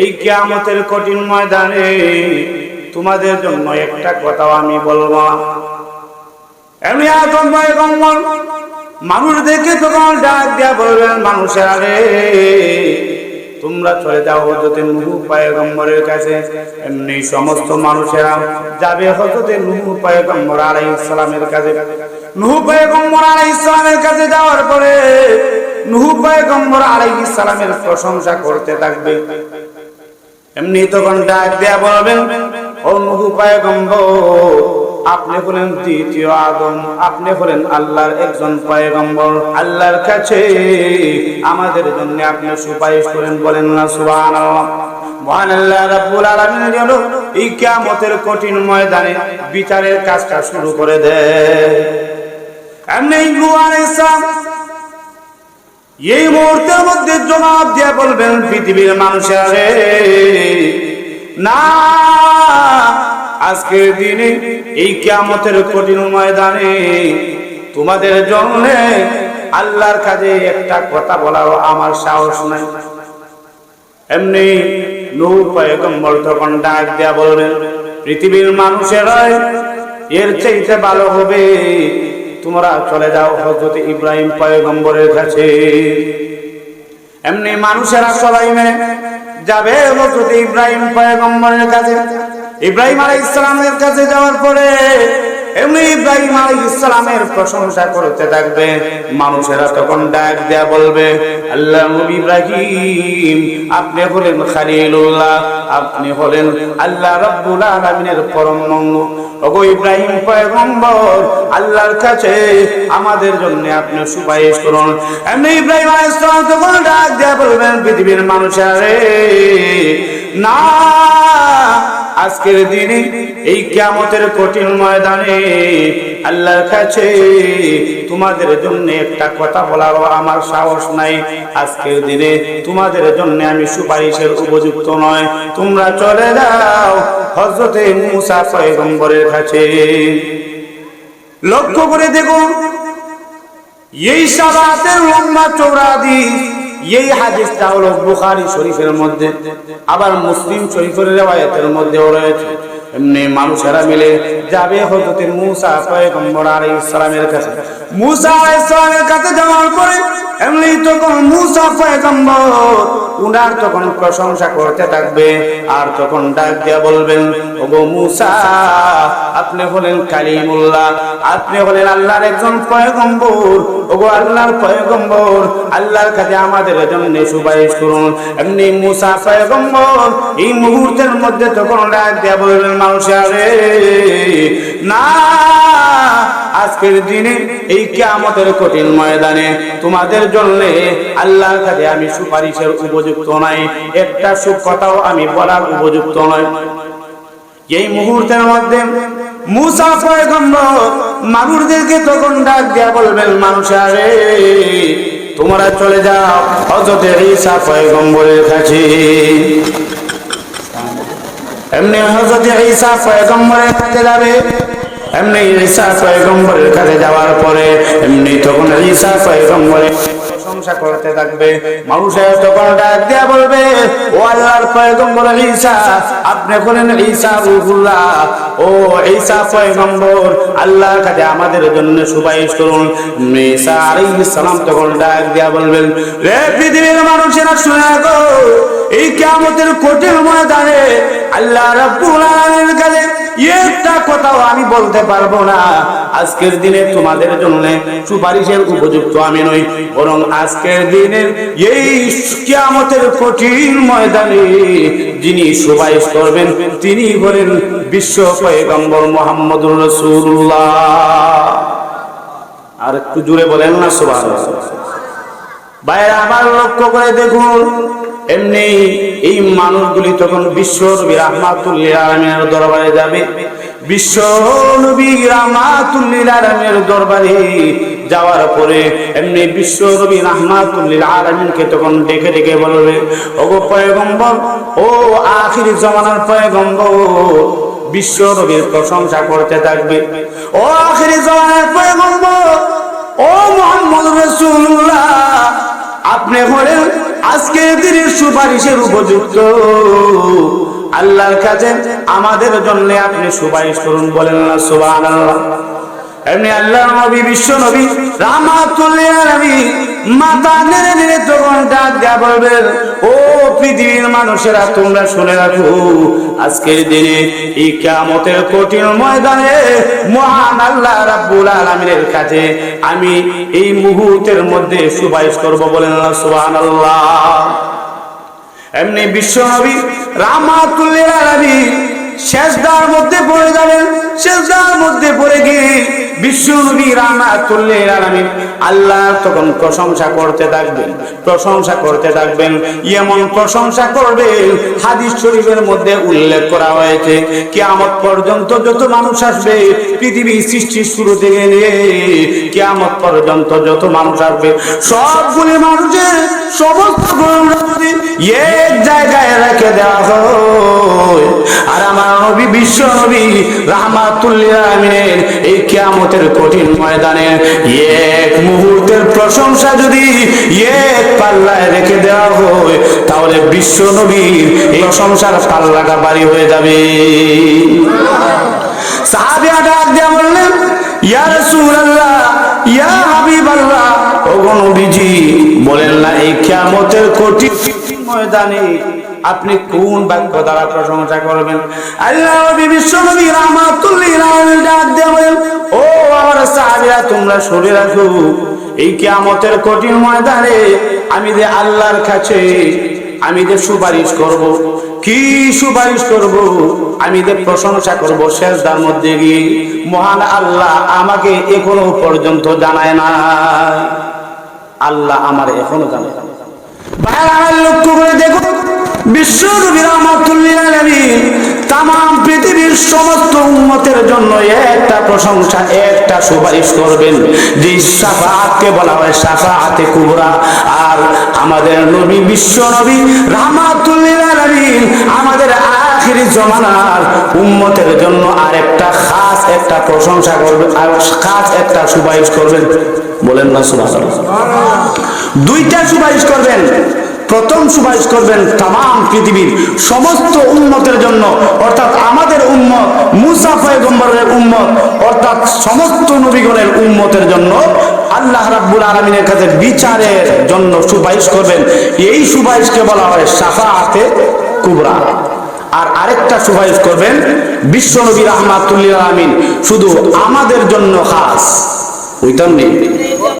এই কিয়ামতের কঠিন ময়দানে তোমাদের জন্য একটা কথাও আমি বলব। এমনি আতঙ্ক পয়গম্বর মানুষ দেখে তখন ডাক দিয়া বলবেন, মানুষের আগে তোমরা চলে যাও হজরতে নুহু পয়গম্বরের কাছে। এমনি সমস্ত মানুষেরা যাবে হজরতে নুহু পয়গম্বর আলাইহিস সালামের কাছে। নুহু পয়গম্বর আলাইহিস ইসলামের কাছে যাওয়ার পরে নুহু পয়গম্বর আলাইহিস সালামের প্রশংসা করতে থাকবে। এমনি তখন ডাক দেয়া বলবেন? ও নুহু পয়গম্বর আপনি হলেন দ্বিতীয় আদম আপনি হলেন আল্লাহর একজন পয়গম্বর, আল্লাহর কাছে আমাদের জন্য আপনি সুপারিশ করেন, বলেন না ময়দানে বিচারের কাজটা শুরু করে দেয়। এই মুহূর্তের মধ্যে জবাব দিয়ে বলবেন, পৃথিবীর মানুষের না, আজকের দিনে এই কিয়ামতের কঠিন ময়দানে তোমাদের জন্য আল্লাহর কাজে একটা কথা বলার আমার সাহস নাই। এমনি নৌ পয়গম্বর তখন ডাক দেয়া বলবেন, পৃথিবীর মানুষের এর চাইতে ভালো হবে। তোমরা চলে যাও হজরত ইব্রাহিম পয়গম্বরের কাছে। এমনি মানুষেরা সবাই মেনে যাবে হজরত ইব্রাহিম পয়গম্বরের কাছে। ইব্রাহিম আলাই ইসলামের কাছে যাওয়ার পরে এমনি ইব্রাহিম আলাই ইসলামের প্রশংসা করতে থাকবে। মানুষেরা তখন ডাক দেয়া বলবে, আল্লাহ ইব্রাহিম, আপনি হলেন খালিলুল্লাহ, আপনি হলেন আল্লাহ রাব্বুল আলামিনের পরম মঙ্গল। ওগো ইব্রাহিম পয়গম্বর, আল্লাহর কাছে আমাদের জন্য আপনি সুপারিশ করুন। এমনি ইব্রাহিম আলাইহিস সালাম তখন ডাক দেয়া বলবেন, পৃথিবীর মানুষেরা না, আজকের দিনে এই কিয়ামতের কঠিন ময়দানে আল্লাহর কাছে তোমাদের জন্য একটা কথা বলারও আমার সাহস নাই। আজকের দিনে তোমাদের জন্য আমি সুপারিশের উপযুক্ত নয়। তোমরা চলে যাও হজরতে মুসা পয়গম্বরের কাছে। লক্ষ্য করে দেখুন, এই সালাতের লম্বা হাদিস এই হাদিসটা হলো বুখারি শরীফের মধ্যে, আবার মুসলিম শরীফের রেওয়ায়তের মধ্যেও রয়েছে। এমনি মানুষেরা মিলে যাবে হজরতের মুসা পয়গম্বর আলাইহিস সালামের কাছে। মুসা আলাইহিস সালামের কাছে যাওয়ার পরে এমনি তখন মূসা পয়গম্বর উনার তখন প্রশংসা করতে থাকবে, আর তখন ডাক বলবেন, ওগো মূসা, আপনি হলেন কালিমুল্লাহ, আপনি হলেন আল্লাহর একজন পয়গম্বর। ওগো আল্লাহর পয়গম্বর, আল্লাহর কাছে আমাদের জন্য সুপারিশ করুন। এমনি মুসা পয়গম্বর এই মুহূর্তের মধ্যে তখন ডাক দিয়া বলবেন মানুষের না, আজকের দিনে এই কিয়ামতের কঠিন ময়দানে তোমাদের জন্য আল্লাহর কাছে আমি সুপারিশের উপযুক্ত একটা সুখ কথাও আমি বলার উপযুক্ত নয় এই মুহূর্তের মধ্যে মানুষদেরকে তখন ডাক দিয়া বলবেন মানুষারে তোমরা চলে যাও হজরত ঈসা পয়গম্বরের কাছে। এমনি হজরত ঈসা পয়গম্বরের কাছে যাবে। এমনি ঈসা পয়গম্বরের কাছে যাওয়ার পরে, এমনি তখন ঈসা পয়গম্বরের প্রশংসা করতে থাকবে। মানুষের তখন ডাক দিয়া বলবে, ও আল্লাহর পয়গম্বর ঈসা, আপনি বলেন ঈসা রুহুল্লাহ। ও ঈসা পয়গম্বর, আল্লাহর কাছে আমাদের জন্য সুপারিশ করুন। ঈসা আলাইহিস সালাম তখন ডাক দিয়া বলবেন রে পৃথিবীর মানুষেরা শুনে গো, এই কিয়ামতের কঠিন ময়দানে আল্লাহ রাব্বুল আলামিনের কাছে একটা কথাও আমি বলতে পারব না। আজকের দিনে তোমাদের জন্য সুপারিশের উপযুক্ত আমি নই, বরং আজকের দিনের এই কিয়ামতের কঠিন ময়দানে যিনি সুপারিশ করবেন, তিনি হলেন বিশ্ব পয়গম্বর মোহাম্মদুর রাসূলুল্লাহ। আর একটু জুড়ে বলেন না, সুবহানাল্লাহ। বাইরে আবার লক্ষ্য করে দেখুন এমনি এই মানুষগুলি তখন বিশ্ব নবী রাহমাতুল্লিল দরবারে যাবে। বিশ্ব নবী রাহমাতুল্লিল দরবারে যাওয়ার পরে এমনি বিশ্ব নবী রাহমাতুল্লিল আলমিনকে তখন ডেকে ডেকে বলবে, ওগো পয়গম্বর, ও আখির জমানার পয়গম্বর, বিশ্ব নবীর প্রশংসা করতে থাকবে। ও আখির জমানার পয়গম্বর, ও মোহাম্মদ রসুল্লাহ আজকের দিনের সুপারিশের উপযুক্ত। আল্লাহর কাছে আমাদের জন্য আপনি সুপারিশ করুন বলেন না সুবহানাল্লাহ। এমনি আল্লাহ নবী, বিশ্ব নবী রামাতুল্লাহ নবী মাথা নেড়ে নেড়ে তখন ডাক দেয়া বলবেন, ও পৃথিবীর মানুষেরা, তোমরা শুনে রাখো, আজকের দিনে এই কিয়ামতের কঠিন ময়দানে মহান আল্লাহ রাব্বুল আলামিনের কাছে আমি এই মুহূর্তের মধ্যে সুপারিশ করব বলেন না সুবহানাল্লাহ। এমনি বিশ্ব নবী রামাতুল্লিল আলামী শেষদার মধ্যে পড়ে যাবেন শেষদার মধ্যে পড়ে গিয়ে আল্লাহ তখন প্রশংসা করতে থাকবেন, প্রশংসা করতে থাকবেন। এমন প্রশংসা হাদিস শরীফের মধ্যে উল্লেখ করা হয়েছে, কিয়ামত পর্যন্ত যত মানুষ আসবে পৃথিবী সৃষ্টির শুরু থেকে নিয়ে, কিয়ামত পর্যন্ত যত মানুষ আসবে, সবগুলি মানুষের সমস্ত এক জায়গায় রেখে দেওয়া হয়, আর আমার নবী, বিশ্ব নবী রাহমাতুল্লিল আমিনের এই কিয়ামতের কঠিন ময়দানে এক মুহূর্তের প্রশংসা যদি এক পাল্লায় রেখে দেওয়া হয়, তাহলে বিশ্ব নবীর এই প্রশংসার পাল্লাটা বাড়ি হয়ে যাবে। সাহাবিয়া ডাক দিয়ে বললেন, ইয়া রাসূলুল্লাহ, ইয়া হাবিবাল্লাহ ওগো নবীজি এই কিয়ামতের কঠিন ময়দানে আপনি কোন বাক্য দ্বারা প্রশংসা করবেন? ও তোমরা শুনে রাখো। এই কিয়ামতের কঠিন ময়দানে আমি যে আল্লাহর কাছে আমি যে সুপারিশ করব, কি সুপারিশ করব, আমি যে প্রশংসা করব শেষদার মধ্যে গিয়ে মহান আল্লাহ আমাকে এখনও পর্যন্ত জানায় না আল্লাহ আমার এখনও জানায় না আমার লক্ষ্য করে দেখো সমস্ত জন্য একটা প্রশংসা, একটা সুপারিশ করবেন যে বলা হয় আর আমাদের নবী, বিশ্ব নবী আমাদের আখিরি জমানার উম্মতের জন্য আরেকটা খাস একটা প্রশংসা করবেন আর খাস একটা সুপারিশ করবেন। বলেন না, সুবহানাল্লাহ। দুইটা সুপারিশ করবেন। প্রথম সুপারিশ করবেন তাম পৃথিবীর সমস্ত উন্মতের জন্য, অর্থাৎ আমাদের উম্মত, মুসা উম্মত, অর্থাৎ সমস্ত নবীগণের উম্মতের জন্য আল্লাহ রাব্বুল আলমিনের কাছে বিচারের জন্য সুপারিশ করবেন। এই সুপারিশকে বলা হয় সাফাতে কুবরা। আর আরেকটা সুপারিশ করবেন বিশ্ব নবী রহমাতুল্লিল আমিন শুধু আমাদের জন্য খাস ওইটার নেই।